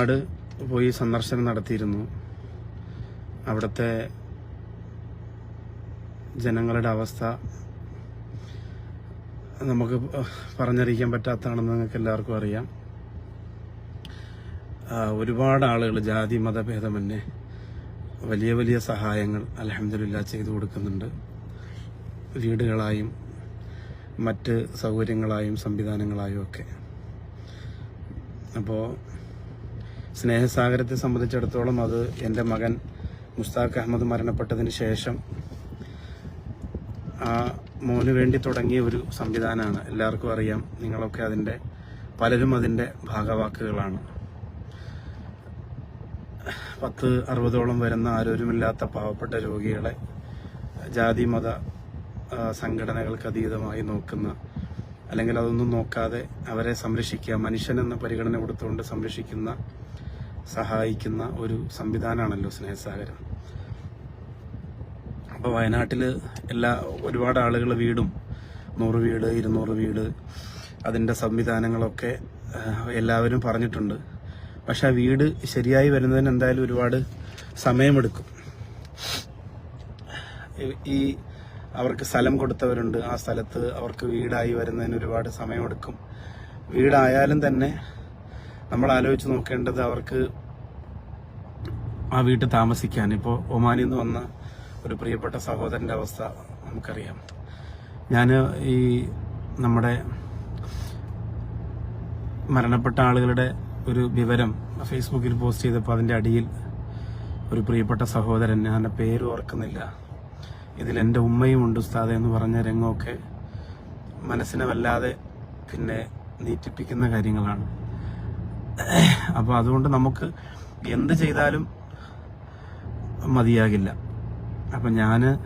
വയനാട് പോയി സന്ദർശനം നടത്തിയിരുന്നു. അവിടുത്തെ ജനങ്ങളുടെ അവസ്ഥ നമുക്ക് പറഞ്ഞറിയിക്കാൻ പറ്റാത്തതാണെന്ന് നിങ്ങൾക്ക് എല്ലാവർക്കും അറിയാം. ഒരുപാട് ആളുകൾ ജാതി മതഭേദമന്യേ വലിയ വലിയ സഹായങ്ങൾ അലഹമില്ല ചെയ്തു കൊടുക്കുന്നുണ്ട്. വീടുകളായും മറ്റ് സൗകര്യങ്ങളായും സംവിധാനങ്ങളായും ഒക്കെ. അപ്പോൾ സ്നേഹസാഗരത്തെ സംബന്ധിച്ചിടത്തോളം അത് എന്റെ മകൻ മുസ്താഖ് അഹമ്മദ് മരണപ്പെട്ടതിന് ശേഷം ആ മോന് വേണ്ടി തുടങ്ങിയ ഒരു സംവിധാനമാണ്. എല്ലാവർക്കും അറിയാം നിങ്ങളൊക്കെ അതിന്റെ പലരും അതിന്റെ ഭാഗവാക്കുകളാണ്. പത്ത് അറുപതോളം വരുന്ന ആരോഗ്യമില്ലാത്ത പാവപ്പെട്ട രോഗികളെ ജാതി മത സംഘടനകൾക്ക് അതീതമായി നോക്കുന്ന അല്ലെങ്കിൽ അതൊന്നും നോക്കാതെ അവരെ സംരക്ഷിക്കുക മനുഷ്യനെന്ന പരിഗണന കൊടുത്തുകൊണ്ട് സംരക്ഷിക്കുന്ന സഹായിക്കുന്ന ഒരു സംവിധാനമാണല്ലോ സ്നേഹസാഗരം. അപ്പോൾ വയനാട്ടിൽ എല്ലാ ഒരുപാട് ആളുകൾ വീടും നൂറ് വീട് ഇരുന്നൂറ് വീട് അതിന്റെ സംവിധാനങ്ങളൊക്കെ എല്ലാവരും പറഞ്ഞിട്ടുണ്ട്. പക്ഷെ ആ വീട് ശരിയായി വരുന്നതിന് എന്തായാലും ഒരുപാട് സമയമെടുക്കും. ഈ അവർക്ക് സ്ഥലം കൊടുത്തവരുണ്ട് ആ സ്ഥലത്ത് അവർക്ക് വീടായി വരുന്നതിന് ഒരുപാട് സമയമെടുക്കും. വീടായാലും തന്നെ നമ്മൾ ആലോചിച്ച് നോക്കേണ്ടത് അവർക്ക് ആ വീട്ടിൽ താമസിക്കാൻ. ഇപ്പോൾ ഒമാനിൽ നിന്ന് വന്ന ഒരു പ്രിയപ്പെട്ട സഹോദരന്റെ അവസ്ഥ നമുക്കറിയാം. ഞാൻ ഈ നമ്മുടെ മരണപ്പെട്ട ആളുകളുടെ ഒരു വിവരം ഫേസ്ബുക്കിൽ പോസ്റ്റ് ചെയ്തപ്പോൾ അതിന്റെ അടിയിൽ ഒരു പ്രിയപ്പെട്ട സഹോദരൻ ഞാൻ പേര് ഓർക്കുന്നില്ല. ഇതിൽ എന്റെ ഉമ്മയും ഉണ്ട് ഉസ്താദ എന്ന് പറഞ്ഞ രംഗമൊക്കെ മനസ്സിനെ വല്ലാതെ പിന്നെ നീറ്റിപ്പിക്കുന്ന കാര്യങ്ങളാണ്. അപ്പോൾ അതുകൊണ്ട് നമുക്ക് എന്ത് ചെയ്താലും മതിയാകില്ല. അപ്പം ഞാൻ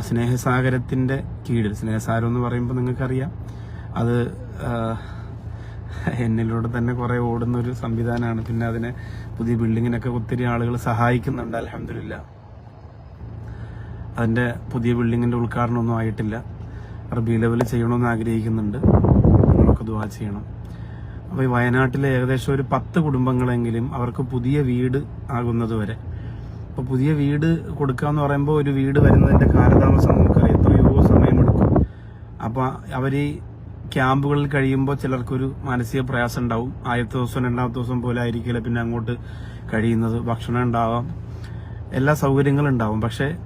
സ്നേഹസാഗരത്തിന്റെ കീഴിൽ സ്നേഹസാഗരം എന്ന് പറയുമ്പോൾ നിങ്ങൾക്കറിയാം. അത് എന്നിലൂടെ തന്നെ കുറേ ഓടുന്ന ഒരു സംവിധാനമാണ്. പിന്നെ അതിനെ പുതിയ ബിൽഡിങ്ങിനൊക്കെ ഒത്തിരി ആളുകൾ സഹായിക്കുന്നുണ്ട് അലഹമില്ല അതിന്റെ പുതിയ ബിൽഡിങ്ങിന്റെ ഉദ്ഘാടനമൊന്നും ആയിട്ടില്ല. റബി ലെവൽ ചെയ്യണമെന്ന് ആഗ്രഹിക്കുന്നുണ്ട്. നമ്മളൊക്കെ ദുവാ ചെയ്യണം. അപ്പോൾ ഈ വയനാട്ടിലെ ഏകദേശം ഒരു പത്ത് കുടുംബങ്ങളെങ്കിലും അവർക്ക് പുതിയ വീട് ആകുന്നത് വരെ. അപ്പോൾ പുതിയ വീട് കൊടുക്കുക എന്ന് പറയുമ്പോൾ ഒരു വീട് വരുന്നതിന്റെ കാലതാമസം നമുക്കറിയാം. എത്രയോ സമയമെടുക്കും. അപ്പോൾ അവർ ഈ ക്യാമ്പുകളിൽ കഴിയുമ്പോൾ ചിലർക്കൊരു മാനസിക പ്രയാസം ഉണ്ടാവും ആദ്യത്തെ ദിവസം രണ്ടാമത്തെ ദിവസം പോലെ ആയിരിക്കില്ല പിന്നെ അങ്ങോട്ട് കഴിയുന്നത്. ഭക്ഷണം ഉണ്ടാവാം. എല്ലാ സൗകര്യങ്ങളും ഉണ്ടാവും. പക്ഷേ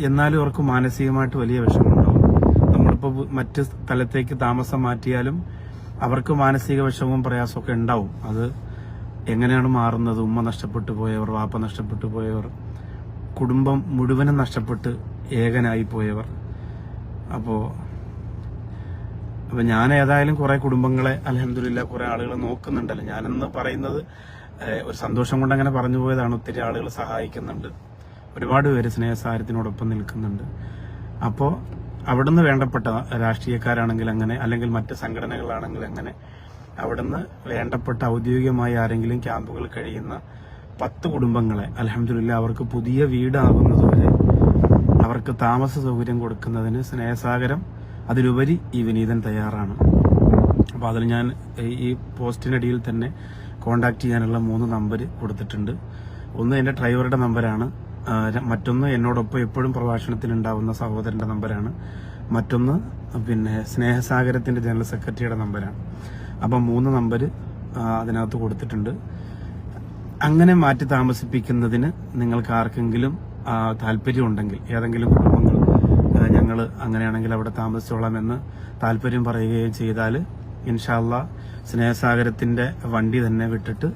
എന്നാലും അവർക്ക് മാനസികമായിട്ട് വലിയ വിഷമമുണ്ടാവും. നമ്മളിപ്പോൾ മറ്റ് സ്ഥലത്തേക്ക് താമസം മാറ്റിയാലും അവർക്ക് മാനസിക വിഷമവും പ്രയാസമൊക്കെ ഉണ്ടാവും. അത് എങ്ങനെയാണ് മാറുന്നത്? ഉമ്മ നഷ്ടപ്പെട്ടു പോയവർ വാപ്പ നഷ്ടപ്പെട്ടു പോയവർ കുടുംബം മുഴുവനും നഷ്ടപ്പെട്ട് ഏകനായി പോയവർ. അപ്പോൾ അപ്പൊ ഞാൻ ഏതായാലും കുറേ കുടുംബങ്ങളെ അലഹമില്ല കുറേ ആളുകൾ നോക്കുന്നുണ്ടല്ലോ. ഞാനെന്ന് പറയുന്നത് ഒരു സന്തോഷം കൊണ്ട് അങ്ങനെ പറഞ്ഞു പോയതാണ്. ഒത്തിരി ആളുകൾ സഹായിക്കുന്നുണ്ട്. ഒരുപാട് പേര് സ്നേഹസാരത്തിനോടൊപ്പം നിൽക്കുന്നുണ്ട്. അപ്പോൾ അവിടുന്ന് വേണ്ടപ്പെട്ട രാഷ്ട്രീയക്കാരാണെങ്കിൽ അങ്ങനെ അല്ലെങ്കിൽ മറ്റ് സംഘടനകളാണെങ്കിൽ അങ്ങനെ അവിടുന്ന് വേണ്ടപ്പെട്ട ഔദ്യോഗികമായി ആരെങ്കിലും ക്യാമ്പുകൾ കഴിയുന്ന പത്ത് കുടുംബങ്ങളെ അലഹമില്ല അവർക്ക് പുതിയ വീടാകുന്നതുവരെ അവർക്ക് താമസ സൗകര്യം കൊടുക്കുന്നതിന് സ്നേഹസാഗരം അതിലുപരി ഈ വിനീതൻ തയ്യാറാണ്. അപ്പോൾ അതിൽ ഞാൻ ഈ- പോസ്റ്റിനടിയിൽ തന്നെ കോണ്ടാക്ട് ചെയ്യാനുള്ള മൂന്ന് നമ്പർ കൊടുത്തിട്ടുണ്ട്. ഒന്ന് എന്റെ ഡ്രൈവറുടെ ര- മറ്റൊന്ന് എന്നോടൊപ്പം എപ്പോഴും പ്രഭാഷണത്തിൽ ഉണ്ടാവുന്ന സഹോദരന്റെ നമ്പരാണ്. മറ്റൊന്ന് പിന്നെ സ്നേഹസാഗരത്തിന്റെ ജനറൽ സെക്രട്ടറിയുടെ നമ്പരാണ്. അപ്പം മൂന്ന് നമ്പർ അതിനകത്ത് കൊടുത്തിട്ടുണ്ട്. അങ്ങനെ മാറ്റി താമസിപ്പിക്കുന്നതിന് നിങ്ങൾക്ക് ആർക്കെങ്കിലും താല്പര്യമുണ്ടെങ്കിൽ ഏതെങ്കിലും കുടുംബങ്ങൾ ഞങ്ങൾ അങ്ങനെയാണെങ്കിൽ അവിടെ താമസിച്ചോളാമെന്ന് താല്പര്യം പറയുകയും ചെയ്താൽ ഇൻഷാല്ല സ്നേഹസാഗരത്തിന്റെ വണ്ടി തന്നെ വിട്ടിട്ട്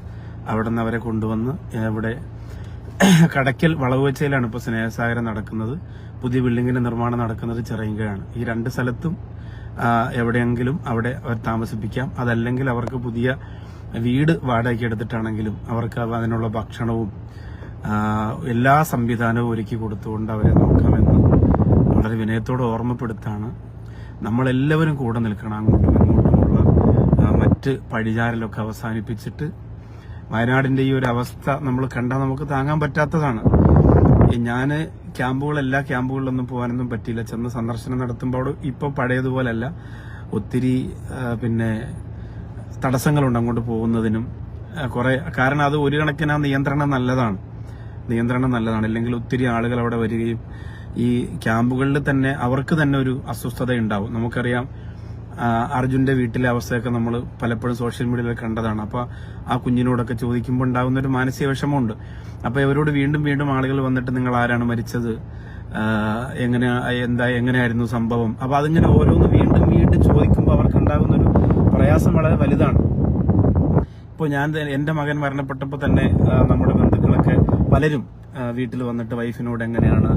അവിടെ നിന്ന് അവരെ കൊണ്ടുവന്ന് ഇവിടെ കടയ്ക്കൽ വളവ് വെച്ചയിലാണ് ഇപ്പോൾ സ്നേഹസാഗരം നടക്കുന്നത്. പുതിയ ബിൽഡിങ്ങിന്റെ നിർമ്മാണം നടക്കുന്നത് ചെറിയങ്കയാണ് ഈ രണ്ട് സ്ഥലത്തും എവിടെയെങ്കിലും അവിടെ അവർ താമസിപ്പിക്കാം. അതല്ലെങ്കിൽ അവർക്ക് പുതിയ വീട് വാടകയ്ക്ക് എടുത്തിട്ടാണെങ്കിലും അവർക്ക് അതിനുള്ള ഭക്ഷണവും എല്ലാ സംവിധാനവും ഒരുക്കി കൊടുത്തുകൊണ്ട് അവരെ നോക്കാമെന്ന് വളരെ വിനയത്തോടെ ഓർമ്മപ്പെടുത്താണ്. നമ്മളെല്ലാവരും കൂടെ നിൽക്കണം. അങ്ങോട്ടും ഇങ്ങോട്ടുമുള്ള മറ്റ് പഴിചാരലൊക്കെ അവസാനിപ്പിച്ചിട്ട് വയനാടിന്റെ ഈ ഒരു അവസ്ഥ നമ്മൾ കണ്ടാൽ നമുക്ക് താങ്ങാൻ പറ്റാത്തതാണ്. ഞാൻ ക്യാമ്പുകൾ എല്ലാ ക്യാമ്പുകളിലൊന്നും പോകാനൊന്നും പറ്റിയില്ല. ചെന്ന് സന്ദർശനം നടത്തുമ്പോൾ ഇപ്പോൾ പഴയതുപോലല്ല. ഒത്തിരി പിന്നെ തടസ്സങ്ങളുണ്ട് അങ്ങോട്ട് പോകുന്നതിനും. കുറെ കാരണം അത് ഒരു കണക്കിന് ആ നിയന്ത്രണം നല്ലതാണ്. നിയന്ത്രണം നല്ലതാണ്. അല്ലെങ്കിൽ ഒത്തിരി ആളുകൾ അവിടെ വരികയും ഈ ക്യാമ്പുകളിൽ തന്നെ അവർക്ക് തന്നെ ഒരു അസ്വസ്ഥത ഉണ്ടാവും നമുക്കറിയാം അർജുന്റെ വീട്ടിലെ അവസ്ഥയൊക്കെ നമ്മൾ പലപ്പോഴും സോഷ്യൽ മീഡിയയിൽ കണ്ടതാണ്. അപ്പൊ ആ കുഞ്ഞിനോടൊക്കെ ചോദിക്കുമ്പോൾ ഉണ്ടാകുന്ന ഒരു മാനസിക വിഷമമുണ്ട്. അപ്പൊ ഇവരോട് വീണ്ടും വീണ്ടും ആളുകൾ വന്നിട്ട് നിങ്ങൾ ആരാണ് മരിച്ചത്? എങ്ങനെ എന്താ എങ്ങനെയായിരുന്നു സംഭവം? അപ്പൊ അതിങ്ങനെ ഓരോന്ന് വീണ്ടും വീണ്ടും ചോദിക്കുമ്പോൾ അവർക്ക് ഉണ്ടാകുന്ന ഒരു പ്രയാസം വളരെ വലുതാണ്. ഇപ്പോൾ ഞാൻ എന്റെ മകൻ മരണപ്പെട്ടപ്പോൾ തന്നെ നമ്മുടെ ബന്ധുക്കളൊക്കെ പലരും വീട്ടിൽ വന്നിട്ട് വൈഫിനോട് എങ്ങനെയാണ്?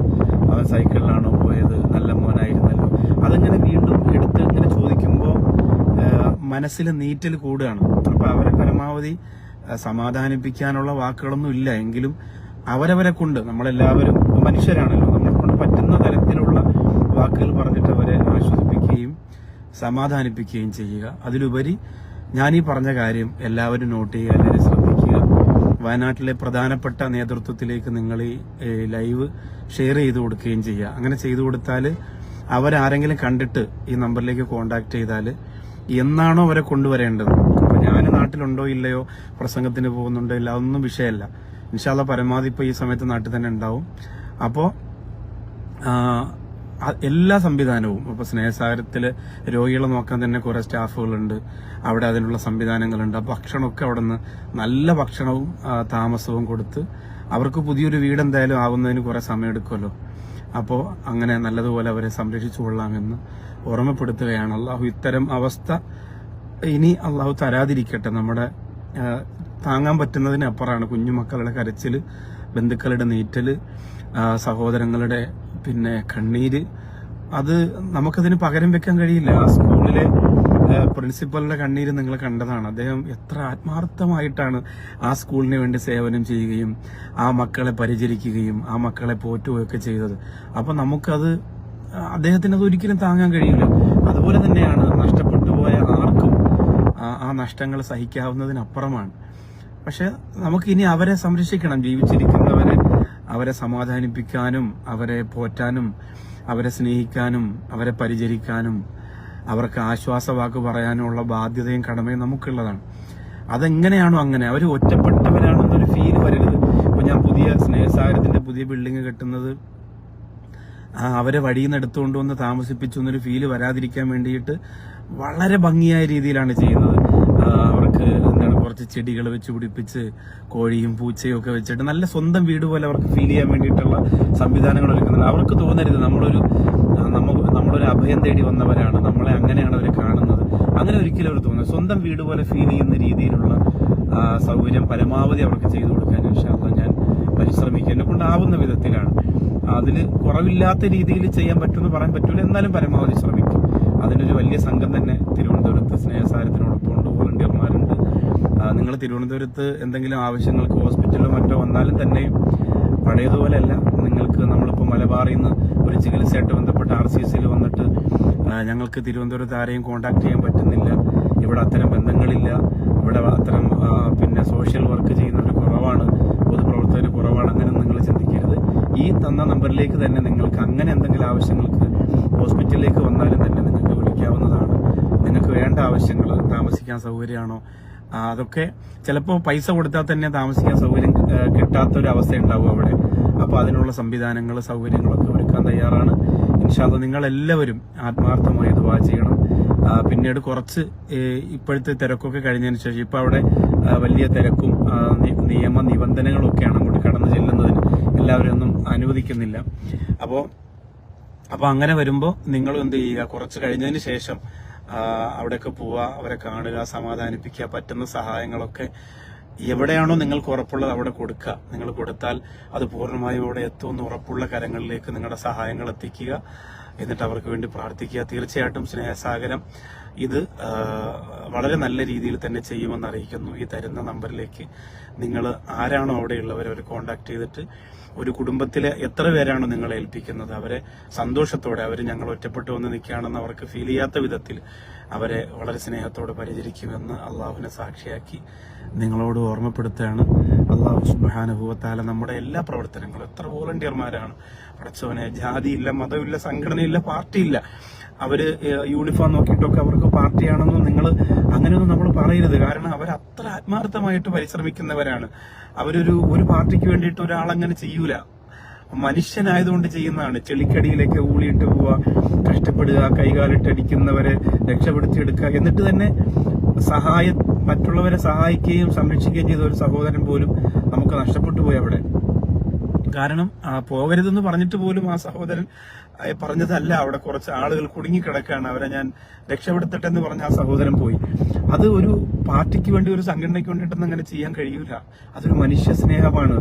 അവൻ സൈക്കിളിലാണോ പോയത്? നല്ല മോനായിരുന്നല്ലോ അതങ്ങനെ വീണ്ടും എടുത്ത് ഇങ്ങനെ ചോദിക്കുമ്പോൾ മനസ്സിൽ നീറ്റൽ കൂടുകയാണ്. അപ്പൊ അവരെ പരമാവധി സമാധാനിപ്പിക്കാനുള്ള വാക്കുകളൊന്നും ഇല്ല. എങ്കിലും അവരവരെ കൊണ്ട് നമ്മളെല്ലാവരും മനുഷ്യരാണല്ലോ നമ്മളെ കൊണ്ട് പറ്റുന്ന തരത്തിലുള്ള വാക്കുകൾ പറഞ്ഞിട്ട് അവരെ ആശ്വസിപ്പിക്കുകയും സമാധാനിപ്പിക്കുകയും ചെയ്യുക. അതിലുപരി ഞാൻ ഈ പറഞ്ഞ കാര്യം എല്ലാവരും നോട്ട് ചെയ്യുക എല്ലാവരും ശ്രദ്ധിക്കുക. വയനാട്ടിലെ പ്രധാനപ്പെട്ട നേതൃത്വത്തിലേക്ക് നിങ്ങൾ ഈ ലൈവ് ഷെയർ ചെയ്ത് കൊടുക്കുകയും ചെയ്യുക. അങ്ങനെ ചെയ്തു കൊടുത്താൽ അവരാരെങ്കിലും കണ്ടിട്ട് ഈ നമ്പറിലേക്ക് കോണ്ടാക്ട് ചെയ്താൽ എന്നാണോ അവരെ കൊണ്ടുവരേണ്ടത്? അപ്പൊ ഞാൻ നാട്ടിലുണ്ടോ ഇല്ലയോ പ്രസംഗത്തിന് പോകുന്നുണ്ടോ ഇല്ല അതൊന്നും വിഷയമല്ല ഇൻഷാല്ല പരമാവധി ഇപ്പൊ ഈ സമയത്ത് നാട്ടിൽ തന്നെ ഉണ്ടാവും. അപ്പോ എല്ലാ സംവിധാനവും ഇപ്പൊ സ്നേഹസാഗരത്തിൽ രോഗികളെ നോക്കാൻ തന്നെ കുറെ സ്റ്റാഫുകളുണ്ട്. അവിടെ അതിനുള്ള സംവിധാനങ്ങളുണ്ട്. ഭക്ഷണമൊക്കെ അവിടെ നിന്ന് നല്ല ഭക്ഷണവും താമസവും കൊടുത്ത് അവർക്ക് പുതിയൊരു വീട് എന്തായാലും ആവുന്നതിന് കുറെ സമയം എടുക്കുമല്ലോ അപ്പോൾ അങ്ങനെ നല്ലതുപോലെ അവരെ സംരക്ഷിച്ചു കൊള്ളാമെന്ന് ഓർമ്മപ്പെടുത്തുകയാണ്. അള്ളാഹു ഇത്തരം അവസ്ഥ ഇനി അള്ളാഹു തരാതിരിക്കട്ടെ. നമ്മുടെ താങ്ങാൻ പറ്റുന്നതിനപ്പുറമാണ് കുഞ്ഞുമക്കളുടെ കരച്ചിൽ ബന്ധുക്കളുടെ നീറ്റൽ സഹോദരങ്ങളുടെ പിന്നെ കണ്ണീര്. അത് നമുക്കതിന് പകരം വെക്കാൻ കഴിയില്ല. സ്കൂളിലെ പ്രിൻസിപ്പലിന്റെ കണ്ണീര് നിങ്ങൾ കണ്ടതാണ്. അദ്ദേഹം എത്ര ആത്മാർത്ഥമായിട്ടാണ് ആ സ്കൂളിന് വേണ്ടി സേവനം ചെയ്യുകയും ആ മക്കളെ പരിചരിക്കുകയും ആ മക്കളെ പോറ്റുകയൊക്കെ ചെയ്തത്. അപ്പൊ നമുക്കത് അദ്ദേഹത്തിന് അത് ഒരിക്കലും താങ്ങാൻ കഴിയില്ല. അതുപോലെ തന്നെയാണ് നഷ്ടപ്പെട്ടു പോയ ആർക്കും ആ- നഷ്ടങ്ങൾ സഹിക്കാവുന്നതിനപ്പുറമാണ്. പക്ഷെ നമുക്ക് ഇനി അവരെ സംരക്ഷിക്കണം. ജീവിച്ചിരിക്കുന്നവരെ അവരെ സമാധാനിപ്പിക്കാനും അവരെ പോറ്റാനും അവരെ സ്നേഹിക്കാനും അവരെ പരിചരിക്കാനും അവർക്ക് ആശ്വാസവാക്ക് പറയാനുള്ള ബാധ്യതയും കടമയും നമുക്കുള്ളതാണ്. അതെങ്ങനെയാണോ അങ്ങനെ അവർ ഒറ്റപ്പെട്ടവരാണെന്നൊരു ഫീൽ വരരുത്. ഇപ്പൊ ഞാൻ പുതിയ സ്നേഹസാഗരത്തിന്റെ പുതിയ ബിൽഡിംഗ് കെട്ടുന്നത് അവരെ വഴിയിൽ നിന്ന് എടുത്തുകൊണ്ട് വന്ന് താമസിപ്പിച്ചു എന്നൊരു ഫീൽ വരാതിരിക്കാൻ വേണ്ടിയിട്ട് വളരെ ഭംഗിയായ രീതിയിലാണ് ചെയ്യുന്നത്. അവർക്ക് എന്താണ് കുറച്ച് ചെടികൾ വെച്ച് പിടിപ്പിച്ച് കോഴിയും പൂച്ചയും ഒക്കെ വെച്ചിട്ട് നല്ല സ്വന്തം വീട് പോലെ അവർക്ക് ഫീൽ ചെയ്യാൻ വേണ്ടിയിട്ടുള്ള സംവിധാനങ്ങൾ ഒരുക്കുന്നുണ്ട് അവർക്ക് തോന്നരുത് നമ്മളൊരു അഭയം തേടി വന്നവരാണ്. നമ്മളെ അങ്ങനെയാണ് അവർ കാണുന്നത്. അങ്ങനെ ഒരിക്കലും അവർ തോന്നുന്നത് സ്വന്തം വീട് പോലെ ഫീൽ ചെയ്യുന്ന രീതിയിലുള്ള സൗകര്യം പരമാവധി അവർക്ക് ചെയ്തു കൊടുക്കാൻ ഇൻഷാല്ല ഞാൻ പരിശ്രമിക്കും. എന്നെ കൊണ്ടാവുന്ന വിധത്തിലാണ്. അതിൽ കുറവില്ലാത്ത രീതിയിൽ ചെയ്യാൻ പറ്റുമെന്ന് പറയാൻ പറ്റൂല. എന്നാലും പരമാവധി ശ്രമിക്കും. അതിനൊരു വലിയ സംഘം തന്നെ തിരുവനന്തപുരത്ത് സ്നേഹസാരത്തിനോടൊപ്പം ഉണ്ട്. വോളണ്ടിയർമാരുണ്ട്. നിങ്ങൾ തിരുവനന്തപുരത്ത് എന്തെങ്കിലും ആവശ്യങ്ങൾക്ക് ഹോസ്പിറ്റലിലോ മറ്റോ വന്നാലും തന്നെയും പഴയതുപോലെയല്ല. നിങ്ങൾക്ക് നമ്മളിപ്പോൾ മലബാറിൽ നിന്ന് ഒരു ചികിത്സയായിട്ട് ബന്ധപ്പെട്ട് ആർ സി സിയിൽ വന്നിട്ട് ഞങ്ങൾക്ക് തിരുവനന്തപുരത്ത് ആരെയും കോണ്ടാക്ട് ചെയ്യാൻ പറ്റുന്നില്ല. ഇവിടെ അത്തരം ബന്ധങ്ങളില്ല. ഇവിടെ അത്തരം പിന്നെ സോഷ്യൽ വർക്ക് ചെയ്യുന്നവർ കുറവാണ്. പൊതുപ്രവർത്തകർ കുറവാണ് അങ്ങനെ നിങ്ങൾ ചിന്തിക്കരുത്. ഈ തന്ന നമ്പറിലേക്ക് തന്നെ നിങ്ങൾക്ക് അങ്ങനെ എന്തെങ്കിലും ആവശ്യങ്ങൾക്ക് ഹോസ്പിറ്റലിലേക്ക് വന്നാലും തന്നെ നിങ്ങൾക്ക് വിളിക്കാവുന്നതാണ്. നിങ്ങൾക്ക് വേണ്ട ആവശ്യങ്ങൾ താമസിക്കാൻ സൗകര്യമാണോ? അതൊക്കെ ചിലപ്പോൾ പൈസ കൊടുത്താൽ തന്നെ താമസിക്കാൻ സൗകര്യം കിട്ടാത്തൊരവസ്ഥ ഉണ്ടാവും അവിടെ. അപ്പോൾ അതിനുള്ള സംവിധാനങ്ങൾ സൗകര്യങ്ങളൊക്കെ ഒരുക്കാൻ തയ്യാറാണ്. ഇൻഷാല്ല നിങ്ങൾ എല്ലാവരും ആത്മാർത്ഥമായി ദുവാ ചെയ്യണം. പിന്നീട് കുറച്ച് ഇപ്പോഴത്തെ തിരക്കൊക്കെ കഴിഞ്ഞതിന് ശേഷം ഇപ്പോൾ അവിടെ വലിയ തിരക്കും നിയമ നിബന്ധനകളൊക്കെയാണ് അങ്ങോട്ട് കടന്നു ചെല്ലുന്നതിന്. എല്ലാവരും ഒന്നും അനുവദിക്കുന്നില്ല. അപ്പോൾ അപ്പോൾ അങ്ങനെ വരുമ്പോൾ നിങ്ങൾ എന്ത് ചെയ്യുക? കുറച്ച് കഴിഞ്ഞതിന് ശേഷം അവിടെയൊക്കെ പോവുക അവരെ കാണുക സമാധാനിപ്പിക്കുക പറ്റുന്ന സഹായങ്ങളൊക്കെ എവിടെയാണോ നിങ്ങൾക്ക് ഉറപ്പുള്ളത് അവിടെ കൊടുക്കുക. നിങ്ങൾ കൊടുത്താൽ അത് പൂർണമായും അവിടെ എത്തുമെന്ന് ഉറപ്പുള്ള കരങ്ങളിലേക്ക് നിങ്ങളുടെ സഹായങ്ങൾ എത്തിക്കുക. എന്നിട്ട് അവർക്ക് വേണ്ടി പ്രാർത്ഥിക്കുക. തീർച്ചയായിട്ടും സ്നേഹസാഗരം ഇത് വളരെ നല്ല രീതിയിൽ തന്നെ ചെയ്യുമെന്ന് അറിയിക്കുന്നു ഈ തരുന്ന നമ്പറിലേക്ക്. നിങ്ങൾ ആരാണോ അവിടെയുള്ളവരെ അവർ കോണ്ടാക്ട് ചെയ്തിട്ട് ഒരു കുടുംബത്തിലെ എത്ര പേരാണോ നിങ്ങൾ ഏൽപ്പിക്കുന്നത്? അവരെ സന്തോഷത്തോടെ അവർ ഞങ്ങൾ ഒറ്റപ്പെട്ടു വന്ന് നിൽക്കുകയാണെന്ന് അവർക്ക് ഫീൽ ചെയ്യാത്ത വിധത്തിൽ അവരെ വളരെ സ്നേഹത്തോടെ പരിചരിക്കുമെന്ന് അള്ളാഹുവിനെ സാക്ഷിയാക്കി നിങ്ങളോട് ഓർമ്മപ്പെടുത്തുകയാണ്. അള്ളാഹു സുബാനുഭവത്താല നമ്മുടെ എല്ലാ പ്രവർത്തനങ്ങളും എത്ര വോളണ്ടിയർമാരാണ്. പഠിച്ചവനെ ജാതിയില്ല മതമില്ല സംഘടനയില്ല പാർട്ടിയില്ല. അവർ യൂണിഫോം നോക്കിയിട്ടൊക്കെ അവർക്ക് പാർട്ടിയാണെന്നും നിങ്ങൾ അങ്ങനെയൊന്നും നമ്മൾ പറയരുത്. കാരണം അവർ അത്ര ആത്മാർത്ഥമായിട്ട് പരിശ്രമിക്കുന്നവരാണ്. അവരൊരു ഒരു പാർട്ടിക്ക് വേണ്ടിയിട്ട് ഒരാളങ്ങനെ ചെയ്യൂല. മനുഷ്യനായതുകൊണ്ട് ചെയ്യുന്നതാണ്. ചെളിക്കടിയിലേക്ക് ഊളിയിട്ട് പോവുക കഷ്ടപ്പെടുക കൈകാലിട്ടടിക്കുന്നവരെ രക്ഷപ്പെടുത്തിയെടുക്കുക. എന്നിട്ട് തന്നെ സഹായ മറ്റുള്ളവരെ സഹായിക്കുകയും സംരക്ഷിക്കുകയും ചെയ്ത ഒരു സഹോദരൻ പോലും നമുക്ക് നഷ്ടപ്പെട്ടു പോയി അവിടെ. കാരണം പോകരുതെന്ന് പറഞ്ഞിട്ട് പോലും ആ സഹോദരൻ പറഞ്ഞതല്ല അവിടെ കുറച്ച് ആളുകൾ കുടുങ്ങിക്കിടക്കാണ്. അവരെ ഞാൻ രക്ഷപ്പെടുത്തട്ടെ എന്ന് പറഞ്ഞ ആ സഹോദരൻ പോയി. അത് ഒരു പാർട്ടിക്ക് വേണ്ടി ഒരു സംഘടനയ്ക്ക് വേണ്ടിയിട്ടൊന്നും അങ്ങനെ ചെയ്യാൻ കഴിയൂല. അതൊരു മനുഷ്യ സ്നേഹമാണ്.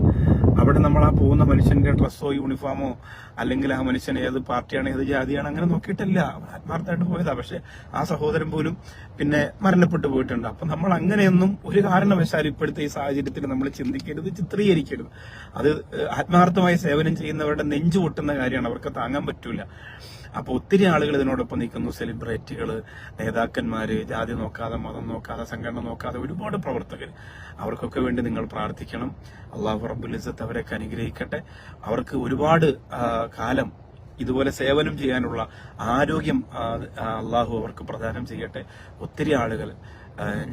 അവിടെ നമ്മൾ ആ പോകുന്ന മനുഷ്യന്റെ ഡ്രസ്സോ യൂണിഫോമോ അല്ലെങ്കിൽ ആ മനുഷ്യൻ ഏത് പാർട്ടിയാണ് ഏത് ജാതിയാണ് അങ്ങനെ നോക്കിയിട്ടല്ല. ആത്മാർത്ഥമായിട്ട് പോയതാ. പക്ഷെ ആ സഹോദരൻ പോലും പിന്നെ മരണപ്പെട്ടു പോയിട്ടുണ്ട്. അപ്പൊ നമ്മൾ അങ്ങനെയൊന്നും ഒരു കാരണവശാലും ഇപ്പോഴത്തെ ഈ സാഹചര്യത്തിൽ നമ്മൾ ചിന്തിക്കരുത് ചിത്രീകരിക്കരുത്. അത് ആത്മാർത്ഥമായി സേവനം ചെയ്യുന്നവരുടെ നെഞ്ചു പൊട്ടുന്ന കാര്യമാണ്. അവർക്ക് താങ്ങാൻ പറ്റൂല. അപ്പൊ ഒത്തിരി ആളുകൾ ഇതിനോടൊപ്പം നിൽക്കുന്നു. സെലിബ്രിറ്റികൾ നേതാക്കന്മാര് ജാതി നോക്കാതെ മതം നോക്കാതെ സംഘടന നോക്കാതെ ഒരുപാട് പ്രവർത്തകർ. അവർക്കൊക്കെ വേണ്ടി നിങ്ങൾ പ്രാർത്ഥിക്കണം. അള്ളാഹു റബ്ബുൽ ഇസ്സത്ത് അവരൊക്കെ അനുഗ്രഹിക്കട്ടെ. അവർക്ക് ഒരുപാട് കാലം ഇതുപോലെ സേവനം ചെയ്യാനുള്ള ആരോഗ്യം അള്ളാഹു അവർക്ക് പ്രദാനം ചെയ്യട്ടെ. ഒത്തിരി ആളുകൾ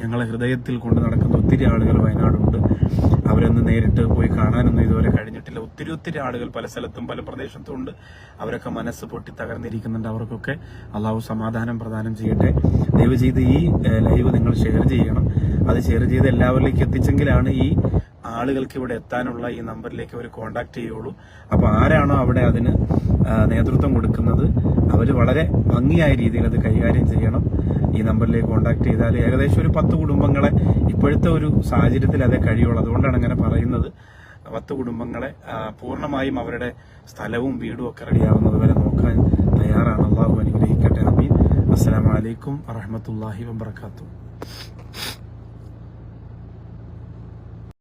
ഞങ്ങളെ ഹൃദയത്തിൽ കൊണ്ട് നടക്കുന്ന ഒത്തിരി ആളുകൾ വയനാടുണ്ട്. അവരൊന്ന് നേരിട്ട് പോയി കാണാനൊന്നും ഇതുവരെ കഴിഞ്ഞിട്ടില്ല. ഒത്തിരി ഒത്തിരി ആളുകൾ പല സ്ഥലത്തും പല പ്രദേശത്തും ഉണ്ട്. അവരൊക്കെ മനസ്സ് പൊട്ടി തകർന്നിരിക്കുന്നുണ്ട് അവർക്കൊക്കെ. അള്ളാഹു സമാധാനം പ്രദാനം ചെയ്യട്ടെ. ദയവ് ചെയ്ത് ഈ ലൈവ് നിങ്ങൾ ഷെയർ ചെയ്യണം. അത് ഷെയർ ചെയ്ത് എല്ലാവരിലേക്ക് എത്തിച്ചെങ്കിലാണ് ഈ ആളുകൾക്ക് ഇവിടെ എത്താനുള്ള ഈ നമ്പറിലേക്ക് അവർ കോണ്ടാക്ട് ചെയ്യുള്ളൂ. അപ്പോൾ ആരാണോ അവിടെ അതിന് നേതൃത്വം കൊടുക്കുന്നത് അവർ വളരെ ഭംഗിയായ രീതിയിൽ അത് കൈകാര്യം ചെയ്യണം. ഈ നമ്പറിലേക്ക് കോണ്ടാക്ട് ചെയ്താൽ ഏകദേശം ഒരു പത്ത് കുടുംബങ്ങളെ ഇപ്പോഴത്തെ ഒരു സാഹചര്യത്തിൽ അതേ കഴിയുള്ളൂ. അതുകൊണ്ടാണ് അങ്ങനെ പറയുന്നത്. പത്ത് കുടുംബങ്ങളെ പൂർണമായും അവരുടെ സ്ഥലവും വീടും ഒക്കെ റെഡിയാവുന്നത് വരെ നോക്കാൻ തയ്യാറാണ്. അള്ളാഹു അനുഗ്രഹിക്കട്ടെ. അമീൻ. അസ്സലാമലൈക്കും വറഹമത്തല്ലാഹി വബർക്കാത്തു